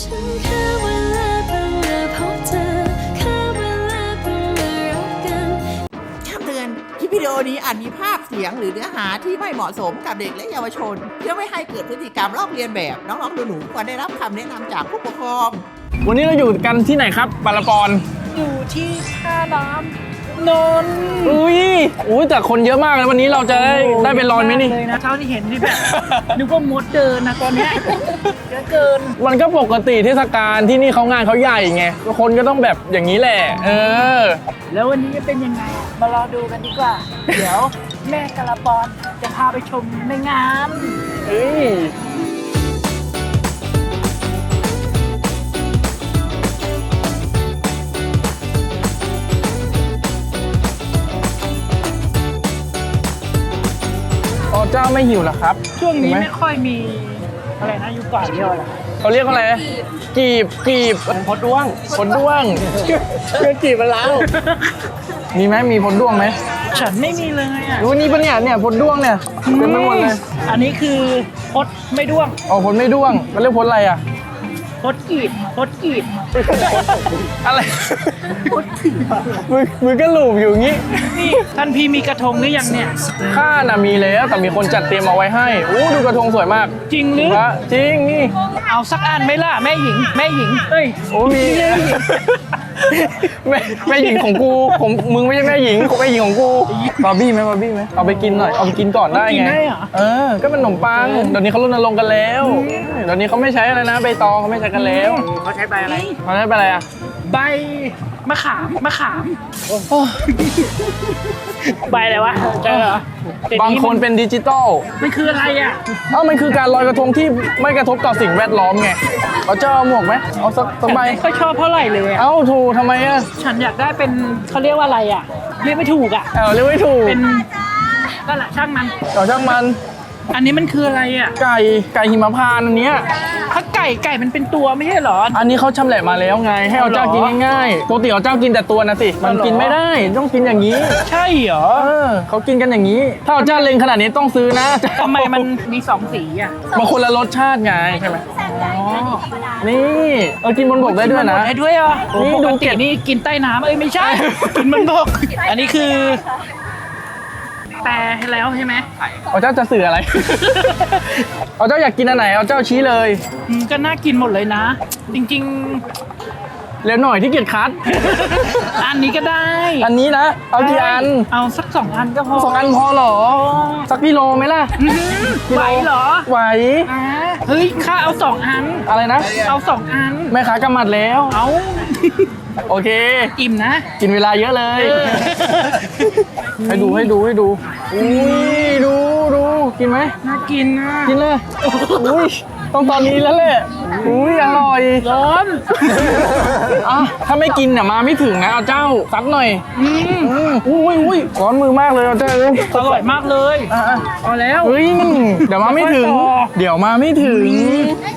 ฉันแค่เวลาเพิ่งมาพบเธอแค่เวลาเพิ่งมารักกัน คำเตือน คลิปวิดีโอนี้อาจมีภาพเสียงหรือเนื้อหาที่ไม่เหมาะสมกับเด็กและเยาวชน เพื่อไม่ให้เกิดพฤติกรรมลอกเลียนแบบ น้องๆหนูๆควรได้รับคำแนะนำจากผู้ปกครอง วันนี้เราอยู่กันที่ไหนครับปาลปอน อยู่ที่ท่าน้ำ นนท์อุ้ยอุ้ยแต่คนเยอะมากเลยวันนี้เราจะได้ได้ไปลอยไหมนี่ เลยนะเช้าที่เห็นที่แบบนึกว่ามดเดินนะตอนเนี้ยเยอะเกิน มันก็ปกติเทศกาลที่นี่เขางานเขาใหญ่ไงคนก็ต้องแบบอย่างนี้แหละ เออ แล้ววันนี้จะเป็นยังไง มารอดูกันดีกว่า เดี๋ยวแม่กระปอนจะพาไปชมในงาน เฮ้ย เจ้าไม่หิวเหรอครับ ช่วงนี้เห็นไหมไม่ค่อยมีอะไรนะอยู่ก่อนเดียวแหละเขาเรียกว่าอะไรกีบกีบพดด้วงพดด้วงเชื่อกีบมันแล้วมีไหมมีพดด้วงไหมฉันไม่มีเลยอะรู้นี่ปะเนี่ยเนี่ยพดด้วงเนี่ยเต็มไปหมดเลยอันนี้คือพดไม่ด้วงอ๋อพดไม่ด้วงมันเรียกพดอะไรอะ พดกีบพดกีบอะไรมือมือก็หลูบอยู่งี้ นี่ท่านพี่มีกระทงหรือยังเนี่ย ข้าน่ะมีแล้วแต่มีคนจัดเตรียมเอาไว้ให้อู้ดูกระทงสวยมากจริงหรือ พระจริงนี่ เอาสักอันไหมล่ะแม่หญิง แม่หญิงเอ้ยโอ้มี แม่แม่หญิงของกูผมมึงไม่ใช่แม่หญิงกูแม่หญิงของกูบาร์บี้ไหมบาร์บี้ไหมเอาไปกินหน่อยเอาไปกินก่อนได้กินไงได้เหรอ เออก็เป็นขนมปังเดี๋ยวนี้เขารณรงค์กันแล้วเดี๋ยวนี้เขาไม่ใช้อะไรนะใบตองเขาไม่ใช้กันแล้วเขาใช้ใบอะไรเขาใช้ใบอะไรอะ ใบมะขามมะขามใบอะไรวะเจอเหรอแต่บางคนเป็นดิจิตอลมันคืออะไรอะเอ้ามันคือการลอยกระทงที่ไม่กระทบต่อสิ่งแวดล้อมไงเอาเจ้าเอาหมวกไหมเอาสักสักใบไม่ค่อยชอบเท่าไหร่เลยอะเอ้าถูกทำไมอะฉันอยากได้เป็นเขาเรียกว่าอะไรอะเรียกไม่ถูกอะเอาเรียกไม่ถูกเป็นนั่นแหละช่างมันเอาช่างมัน อันนี้มันคืออะไรอะ ไก่ไก่หิมพานต์อันเนี้ย ถ้าไก่ไก่มันเป็นตัวไม่ใช่เหรอ อันนี้เขาชำแหละมาแล้วไง ให้เอาเจ้ากินง่ายๆปกติเอาเจ้ากินแต่ตัวนะสิ มันกินไม่ได้ต้องกินอย่างนี้ ใช่เหรอ เออเขากินกันอย่างนี้ ถ้าเอาเจ้าเล็งขนาดนี้ต้องซื้อนะทำไมมันมีสองสีอะบางคนละรสชาติไงใช่ไหมอ๋อนี่เออกินบนบกได้ด้วยนะได้ด้วยเหรอนี่ปดูกเก็ติบนี่กินใต้น้ำเอ้ยไม่ใช่ กินบนบก อันนี้คือ แปลให้แล้วใช่ไหมเอาเจ้าจะสื่ออะไร เอาเจ้าอยากกินอันไหน เอาเจ้าชี้เลยอืมก็น่ากินหมดเลยนะ จริงเร็วหน่อยที่เกียจคัด ๆ อันนี้ก็ได้อันนี้นะ เอากี่อันเอาสักสองอันก็พอสองอันพอเหรอ สักกิโลไหมล่ะ อื้อหือไหวเหรอไหว อ่าเฮ้ยข้าเอาสองอัน อะไรนะ เอาสองอัน แม่ค้ากำมัดแล้ว เอา โอเค อิ่มนะ กินเวลาเยอะเลยเออให้ดูให้ดูให้ดูอุ้ยดูดูกินไหมน่ากินนะกินเลยอุ้ย ต้องตอนนี้แล้วแหละอุ้ยอร่อยร้อนอะถ้าไม่กินเนี่ยมาไม่ถึงนะเอาเจ้าซักหน่อยอืมอืมอุ้ยอุ้ยร้อนมือมากเลยเอาเจ้าเอ้ยอร่อยมากเลยอะอะเอาแล้ว เฮ้ยเดี๋ยวมาไม่ถึงค่อยๆต่อ เดี๋ยวมาไม่ถึง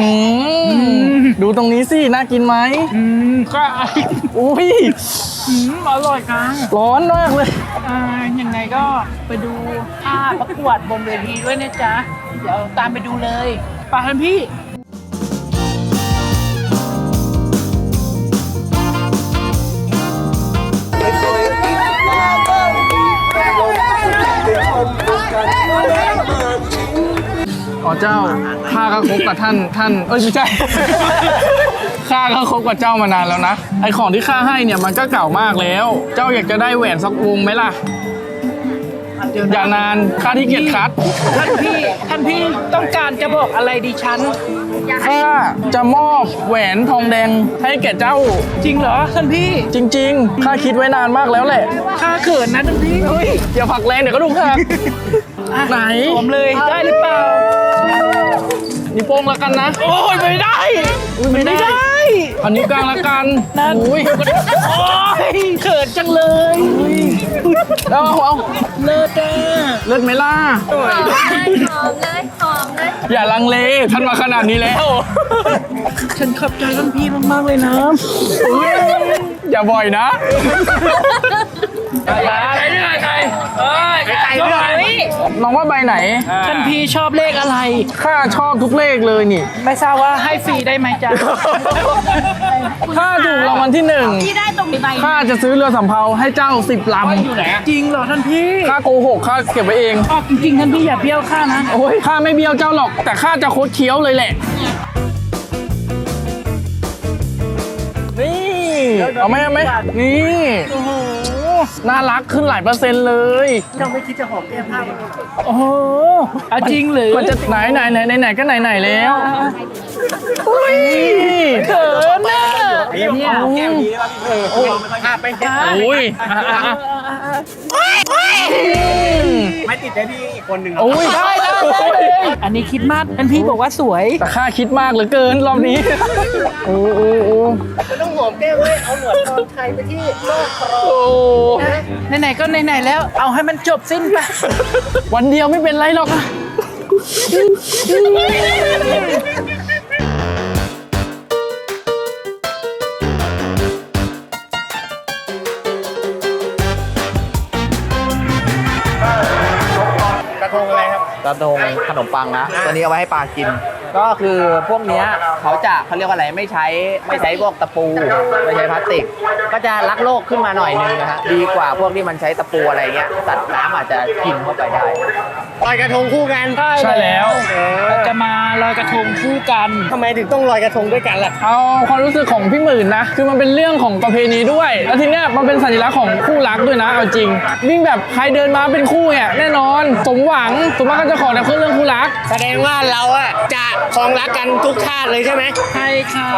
อืมดูตรงนี้สิน่ากินไหมอืมก็อุ้ยอืมอร่อยจังร้อนมากเลย อ่ายังไงก็ไปดูภาพประกวดบนเวทีด้วยนะจ๊ะ เดี๋ยวตามไปดูเลย ไปท่านพี่อ๋อเจ้าข้าก็คบกับท่านท่าน เอ้ยไม่ใช่ ข้าก็คบกับเจ้ามานานแล้วนะ ไอของที่ข้าให้เนี่ยมันก็เก่ามากแล้ว เจ้าอยากจะได้แหวนสักวงไหมล่ะ อย่านานข้าที่เกียจคัด ท่านพี่ท่านพี่ต้องการจะบอกอะไรดิฉัน ข้าจะมอบแหวนทองแดงให้แก่เจ้า จริงเหรอท่านพี่จริง ๆ ข้าคิดไว้นานมากแล้วแหละ ข้าเขินนะท่านพี่เฮ้ยอย่าผลักแรงเดี๋ยวก็ดูหักอะไหนผมเลยได้หรือเปล่า นิ้วโป้งแล้วกันนะ โอ้ยไม่ได้อุ๊ยไม่ได้ อันนี้วกลางแล้วกันนั่นอุ้ยโอ้ยเขินจังเลยเอาเอาเลิศอะเลิศไหมล่ะหอมเลยหอมเลยหอมเลยอย่าลังเลท่านมาขนาดนี้แล้ว ฉันขอบใจท่านพี่มากๆเลยนะอุ๊ยอย่าบ่อยนะ ไก่ไก่ไก่เอ้ยไก่น้องว่าใบไหน ท่านพี่ชอบเลขอะไร ข้าชอบทุกเลขเลยนี่ ไม่ทราบว่าให้ฟรีได้ไหมจ๊ะข้าถูกรางวัลที่หนึ่งที่ได้ตรงใบข้าจะซื้อเรือสำเภาให้เจ้าสิบลำจริงเหรอท่านพี่ ข้าโกหกข้าเก็บไว้เองออกจริงๆท่านพี่อย่าเบี้ยวข้านะ โอ้ยข้าไม่เบี้ยวเจ้าหรอก แต่ข้าจะโคตรเคี้ยวเลยแหละ นี่ เอาไหมเอาไหมนี่โอ้โห น่ารักขึ้นหลายเปอร์เซ็นต์เลยเจ้าไม่คิดจะหอมแก้มข้าโอ้โหอะจริงหรือ มันจะไหนไหนไหนไหนไหนก็ไหนไหนแล้วอุ้ยเขินน่ะเนี่ยแก้วนี้โอ้ยอะอะอะไม่ติดได้พี่อีกคนหนึ่งโอ้ยได้ได้ได้อันนี้คิดมากท่านพี่บอกว่าสวยแต่ข้าคิดมากเหลือเกินรอบนี้โอ้โอ้โอ้ไม่ต้องหอมแก้มเลยเอาหนวดตอนไทยไปที่โลกครอโอ้ไหนๆก็ไหนๆแล้ว เอาให้มันจบสิ้นไปวันเดียวไม่เป็นไรหรอกนะก ขนมปังนะ ตัวนี้เอาไว้ให้ปลากิน ก็คือพวกเนี้ยเขาจะเขาเรียกว่าอะไรไม่ใช้ไม่ใช้พวกตะปูไม่ใช้พลาสติก ก็จะรักโลกขึ้นมาหน่อยนึงนะฮะดีกว่าพวกที่มันใช้ตะปูอะไรเงี้ยสัตว์น้ำอาจจะกินเข้าไปได้ลอยกระทงคู่กันใช่แล้วเราจะมาลอยกระทงคู่กันทำไมถึงต้องลอยกระทงด้วยกันล่ะเอาความรู้สึกของพี่หมื่นนะ คือมันเป็นเรื่องของประเพณีด้วย แล้วทีเนี้ยมันเป็นสัญลักษณ์ของคู่รักด้วยนะเอาจริงยิ่งแบบใครเดินมาเป็นคู่เนี่ยแน่นอนสมหวังสมมติก็จะขอแต่เรื่องคู่รัก แสดงว่าเราอะจะครองรักกันทุกชาติเลยใช่ไหมใช่ค่ะ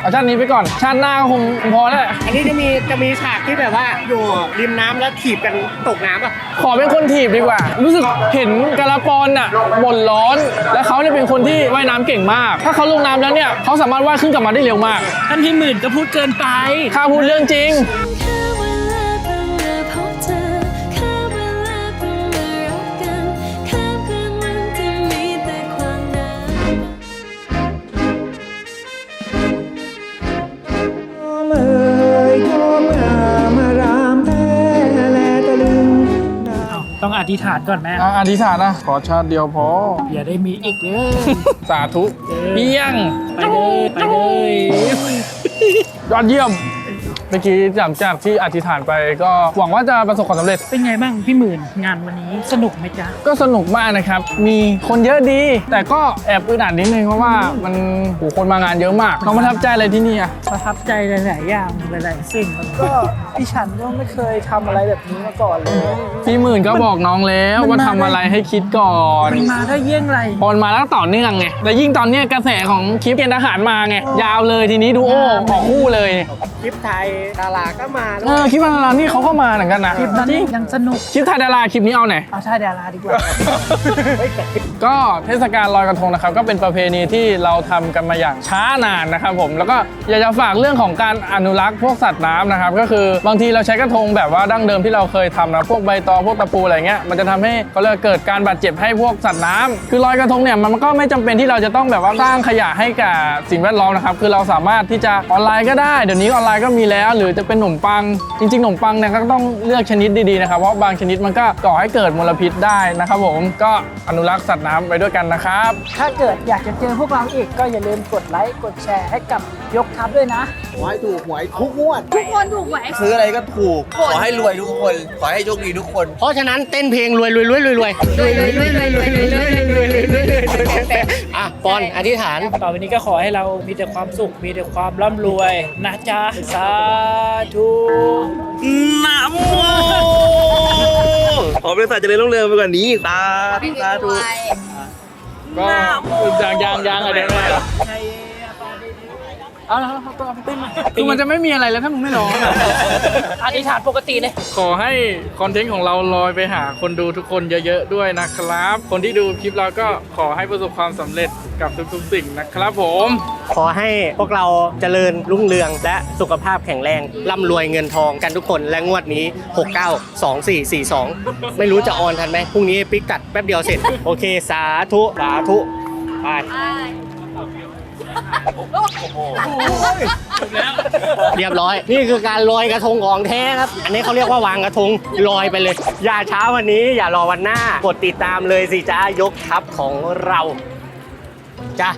เอาชาตินี้ไปก่อน ชาติหน้าก็คงพอแล้ว อันนี้จะมีจะมีฉากที่แบบว่าอยู่ริมน้ำแล้วถีบกันตกน้ำอะขอเป็นคนถีบดีกว่า รู้สึกเห็นกาลปอนน่ะบ่นร้อน และเขาเนี่ยเป็นคนที่ว่ายน้ำเก่งมาก ถ้าเขาลงน้ำแล้วเนี่ยเขาสามารถว่ายขึ้นกลับมาได้เร็วมาก ท่านพี่หมื่นก็พูดเกินไป ข้าพูดเรื่องจริงแค่ ธิษฐานก่อนแม่อะอธิษฐานนะขอชาติเดียวพอ อย่าได้มีอีกเลยสาธุเปี้ยงไปเลยไปเลย ยอดเยี่ยม เมื่อกี้หลังจากที่อธิษฐานไปก็หวังว่าจะประสบความสำเร็จ เป็นไงบ้างพี่หมื่นงานวันนี้สนุกไหมจ๊ะ ก็สนุกมากนะครับ มีคนเยอะดี แต่ก็แอบอึดอัดนิดนึงเพราะว่ามันโหคนมางานเยอะมากน้องประทับใจอะไรที่นี่อะประทับใจหลายๆอย่างหลายๆสิ่งแล้วก็พี่ฉันก็ไม่เคยทำอะไรแบบนี้มาก่อนเลย พี่หมื่นก็บอกน้องแล้วมันว่ามาทำอะไรให้คิดก่อนมันมาได้เยี่ยงไร พอมาแล้วต่อเนื่องไงแต่ยิ่งตอนเนี้ยกระแสของคลิปเกณฑ์ทหารมาไงยาวเลยทีนี้ดูโอ้ขอคู่เลย คลิปไทยดาราก็มาเออคลิปดารานี่เขาก็มาเหมือนกันนะคลิปนั้นจริงยังสนุกคลิปไทยดาราคลิปนี้เอาไหน เอาท่าดาราดีกว่าก็เทศกาลลอยกระทงนะครับก็เป็นประเพณีที่เราทำกันมาอย่างช้านานนะครับผมแล้วก็อยากจะฝากเรื่องของการอนุรักษ์พวกสัตว์น้ำนะครับก็คือบางทีเราใช้กระทงแบบว่าดั้งเดิมที่เราเคยทำนะพวกใบตองพวกตะปูอะไรเงี้ยมันจะทำให้เขาเรียกว่าเกิดการบาดเจ็บให้พวกสัตว์น้ำคือลอยกระทงเนี่ยมันก็ไม่จำเป็นที่เราจะต้องแบบว่าสร้างขยะให้กับสิ่งแวดล้อมนะครับคือเราสามารถที่จะออนไลน์ก็ได้ เดี๋ยวนี้ออนไลน์ก็มีแล้วหรือจะเป็นขนมปัง จริงๆขนมปังเนี่ยก็ต้องเลือกชนิดดีๆนะครับ เพราะบางชนิดมันก็ก่อให้เกิดมลพิษได้นะครับผมก็อนุรักษ์สัตว์น้ำไปด้วยกันนะครับ ถ้าเกิดอยากจะเจอพวกเราอีกก็อย่าลืมกดไลค์กดแชร์ให้กับ ยกทัพด้วยนะหวยถูกหวยทุกงวด ทุกคนถูกไหมซื้ออะไรก็ถูก ขอให้รวยทุกคน ขอให้โชคดีทุกคน เพราะฉะนั้นเต้นเพลงรวยรวยรวยรวยรวยรวยรวยรวยรวยรวยรวยรวยรวยรวยรวยรวยอะปอนอธิษฐาน ต่อไปนี้ก็ขอให้เรามีแต่ความสุข มีแต่ความร่ำรวยนะจ๊ะ สาธุนะโมขอบริษัทเจริญรุ่งเรืองไปกว่านี้สาธุสาธุก็ยางยางยางอะไรนะ เอาละครับก็เอาไปเต้นมาคือมันจะไม่มีอะไรแล้วถ้ามึงไม่ร้องอะอธิษฐานปกติเลยขอให้คอนเทนต์ของเราลอยไปหาคนดูทุกคนเยอะๆด้วยนะครับ คนที่ดูคลิปเราก็ขอให้ประสบความสำเร็จกับทุกๆสิ่งนะครับผม ขอให้พวกเราเจริญรุ่งเรือง และสุขภาพแข็งแรงร่ำรวยเงินทองกันทุกคนและงวดนี้ 692442 ไม่รู้จะออนทันไหมพรุ่งนี้ปิกตัดแป๊บเดียวเสร็จ โอเค สาธุ สาธุ ไป เรียบร้อย นี่คือการลอยกระทงของแท้ครับ อันนี้เขาเรียกว่าวางกระทงลอยไปเลย อย่าเช้าวันนี้ อย่ารอวันหน้ากดติดตามเลยสิจ้ายกทัพของเราจ้า